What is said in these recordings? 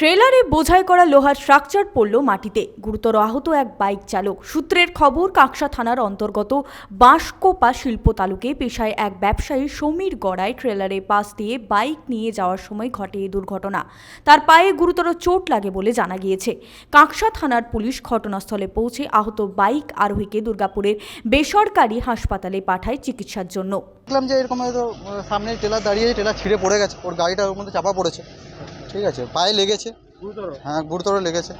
ট্রেলারে বোঝাই করা লোহার স্ট্রাকচার পড়ল মাটিতে। গুরুতর আহত এক বাইক চালক। সূত্রের খবর, কাঁকসা থানার অন্তর্গত বাঁশকোপা শিল্প তালুকে পেশায় এক ব্যবসায়ী সমীর গড়ায় ট্রেলারে পাশ দিয়ে বাইক নিয়ে যাওয়ার সময় ঘটে এই দুর্ঘটনা। তার পায়ে গুরুতর চোট লাগে বলে জানা গিয়েছে। কাঁকসা থানার পুলিশ ঘটনাস্থলে পৌঁছে আহত বাইক আরোহীকে দুর্গাপুরের বেসরকারি হাসপাতালে পাঠায় চিকিৎসার জন্য। দেখলাম যে এরকম হয়তো সামনে টেলার দাঁড়িয়ে টেলার ছিঁড়ে পড়ে গেছে। ওর গাড়িটা ওর মধ্যে চাপা পড়েছে। ঠিক আছে পায়ে লেগেছে। গুরুতর? হ্যাঁ গুরুতর লেগেছে।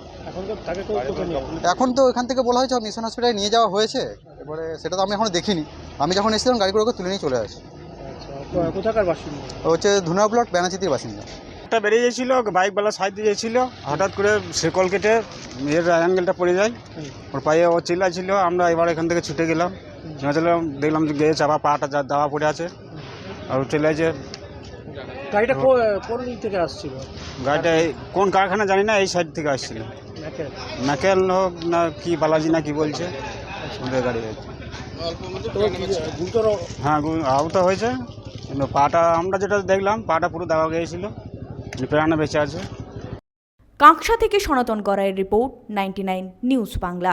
এখন তো? এখন থেকে বলা হয়েছে মিশন হসপিটালে নিয়ে যাওয়া হয়েছে এবারে সেটা তো আমি এখনও দেখিনি। আমি যখন এসেছিলাম গাড়ি করে তুলে নিয়ে চলে আসি। আচ্ছা কোথাকার বাসিন্দা? হচ্ছে ধুনা প্লট ব্যানাচিতির বাসিন্দা। একটা বেরিয়ে গেছিল বাইকওয়ালা সাইড দিয়ে গেছিল হঠাৎ করে শেকল কেটে এর অ্যাঙ্গেলটা পড়ে যায়। ওর পায়ে ও চিল্লা ছিল আমরা এবার এখান থেকে ছুটে গেলাম। দেখলাম যে গিয়ে চাপা পাটা যা দাওয়া পড়ে আছে। আর ও চলে আছে গাড়িটা কো- কোন দিক থেকে আসছিল? গাড়িটা এই- কোন কারখানা জানি না এই সাইড থেকে আসছিল। নাকে ম্যাকেল হোক না কি বালাজি না কি বলছে ওদের গাড়ি আছে তো কি- গুরুতর হ্যাঁ গু- আহত হয়েছে কিন্তু পাটা আমরা যেটা দেখলাম পাটা পুরো দেওয়া গিয়েছিল প্রাণে বেঁচে আছে। কাঁকসা থেকে সনাতন গড়াইয়ের রিপোর্ট নাইনটি নিউজ বাংলা।